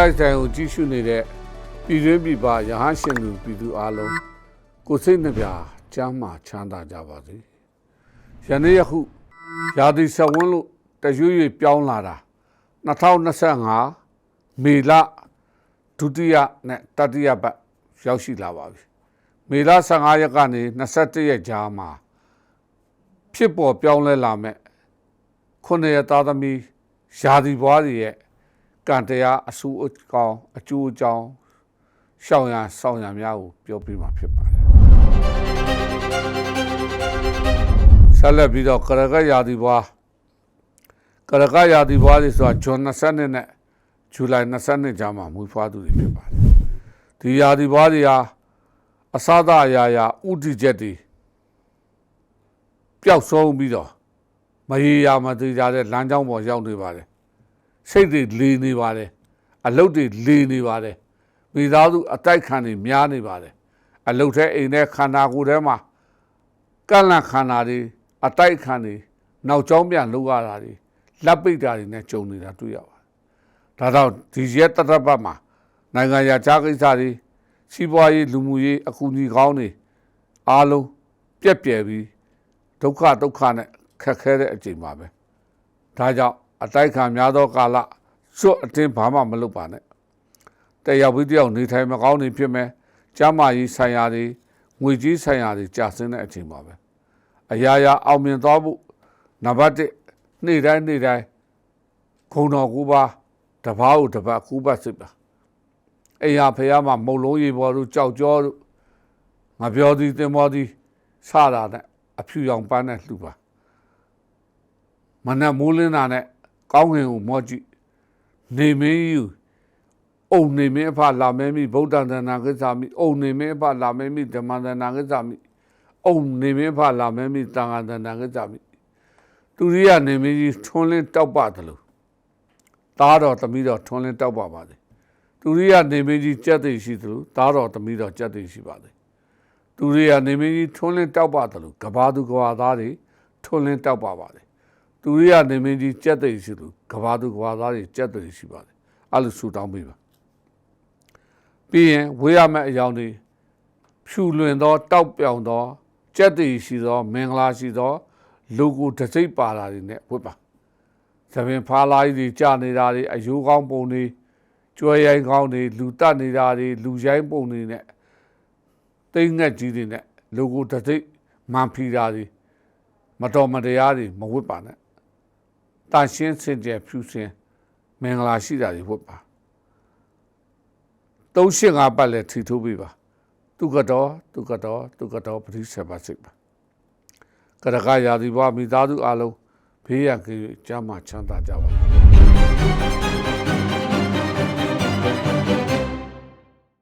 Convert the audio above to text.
လိုက်ဆိုင်ကိုကြည့်ရှုနေတဲ့ပြည်တွင်းပြည်ပရဟန်းရှင်လူပြည်သူအလုံးကိုယ်စိတ်နှပြချမ်းမာချမ်းသာကြပါစေယနေ့ယခုရာသီဆက်ဝန်းလို့တရွေ့ရွေ့ပြောင်းလာတာ2025မေလဒုတိယနဲ့တတိယပတ်ရောက်ရှိလာပါပြီမေလ15ရက်ကနေ21ရက်ကြားမှာဖြစ်ပေါ်ပြောင်းလဲလာမဲ့ခုနှစ်ရက်သားသမီးယာဒီဘွားတွေရဲ့ ကံတရားအဆူအကောင်အကျိုးအကြောင်းရှောင်ရန်ဆောင်ရန်များကိုပြောပြမှာဖြစ်ပါတယ်ဆက်လက်ပြီးတော့ကရကယာဒီဘွားကရကယာဒီဘွားတွေဆိုတာဂျွန်20နှစ်နဲ့ဇူလိုင်20ကြားမှာမွေးဖွားသူတွေဖြစ်ပါတယ်ဒီယာဒီဘွားတွေဟာအစားအရာရာဥတီချက်တွေပျောက်ဆုံးပြီးတော့မရေရာမသေးကြတဲ့လမ်းကြောင်းပေါ်ရောက်နေပါတယ် စိတ်တွေလေနေပါတယ်အလုတ်တွေလေနေပါတယ်မိသားစုအတိုက်ခံတွေများနေပါတယ်အလုတ်ထဲအိမ်ထဲခန္ဓာကိုယ်ထဲမှာကန့်လန့်ခန္ဓာတွေအတိုက်ခံတွေနောက်ကျောင်းပြန်လောက်ရတာတွေလက်ပိတ်တာတွေနဲ့ကြုံနေတာတွေ့ရပါတယ်ဒါတော့ဒီရက်တတပတ်မှာနိုင်ငံရခြားကိစ္စတွေစီးပွားရေးလူမှုရေးအကူအညီကောင်းတွေအားလုံးပြက်ပြယ်ပြီးဒုက္ခဒုက္ခနဲ့ခက်ခဲတဲ့အချိန်ပါပဲဒါကြောင့် အတိုက်ခံများသောကာလစွတ်အတင်းဘာမှမလုပ်ပါနဲ့တယောက်ပြီးတယောက်နေထိုင်မကောင်းနေဖြစ်မယ်ကျမ်းမာရေးဆိုင်ရာတွေငွေကြီးဆိုင်ရာတွေကြာဆင်းတဲ့အချိန်ပါပဲအရာရာအောင်မြင်သွားဖို့နံပါတ်1နေ့တိုင်းနေ့တိုင်းခုံတော်ကူပါတပားကိုတပတ်ကူပတ်စစ်ပါအိယာဖះမှာမုံလုံးရေပေါ်တို့ကြောက်ကြောတို့ငါပြောသည်တင်မောသည်စတာနဲ့အဖြူရောင်ပန်းနဲ့လှူပါမနက်မိုးလင်းတာနဲ့ ကောင်းကင်ကိုမော့ကြည့်နေမင်းယူအုံနေမင်းအဖလာမဲမိဗုဒ္ဓတနာကိစ္စမိအုံနေမင်းအဖလာမဲမိဓမ္မတနာကိစ္စမိအုံနေမင်းအဖလာမဲမိတန်ခါတနာကိစ္စမိသူရိယနေမင်းကြီးထွန်းလင်းတောက်ပါတယ်လို့သားတော်သမီးတော်ထွန်းလင်းတောက်ပါပါစေသူရိယနေမင်းကြီးကြက်သိရှိသလိုသားတော်သမီးတော်ကြက်သိရှိပါစေသူရိယနေမင်းကြီးထွန်းလင်းတောက်ပါတယ်လို့ကဘာသူကဘာသားတွေထွန်းလင်းတောက်ပါပါစေ သူရိယနေမင်းကြီးကြက်သိရှိလို့ကဘာသူကဘာသားတွေကြက်သိရှိပါစေအဲ့လိုဆူတောင်းပေးပါပြီးရင်ဝေးရမယ့်အကြောင်းတွေဖြူလွင်သော တောက်ပြောင်သောကြက်တည်ရှိသော မင်္ဂလာရှိသောလူကိုတစိတ်ပါတာတွေနဲ့ဝတ်ပါသပင်ဖားလာကြီးတွေကြာနေတာတွေအယိုးကောင်းပုံတွေကျွဲရိုင်းကောင်းတွေလူတက်နေတာတွေလူရိုင်းပုံတွေနဲ့တိတ်ငက်ကြီးတွေနဲ့လူကိုတစိတ်မန်ဖီတာတွေမတော်မတရားတွေမဝတ်ပါနဲ့ တန်ရှင်းစင်ကြယ်ဖြူစင်မင်္ဂလာရှိတာတွေဝတ်ပါသုံးရှင်းငါပတ်လဲထီထိုးပေးပါသူကတော့သူကတော့သူကတော့ပရိစ္ဆေပါစိတ်ပါကရကရာဒီဘွားမိသားစုအလုံးဘေးရန်ကင်းကျမ်းမာချမ်းသာကြပါ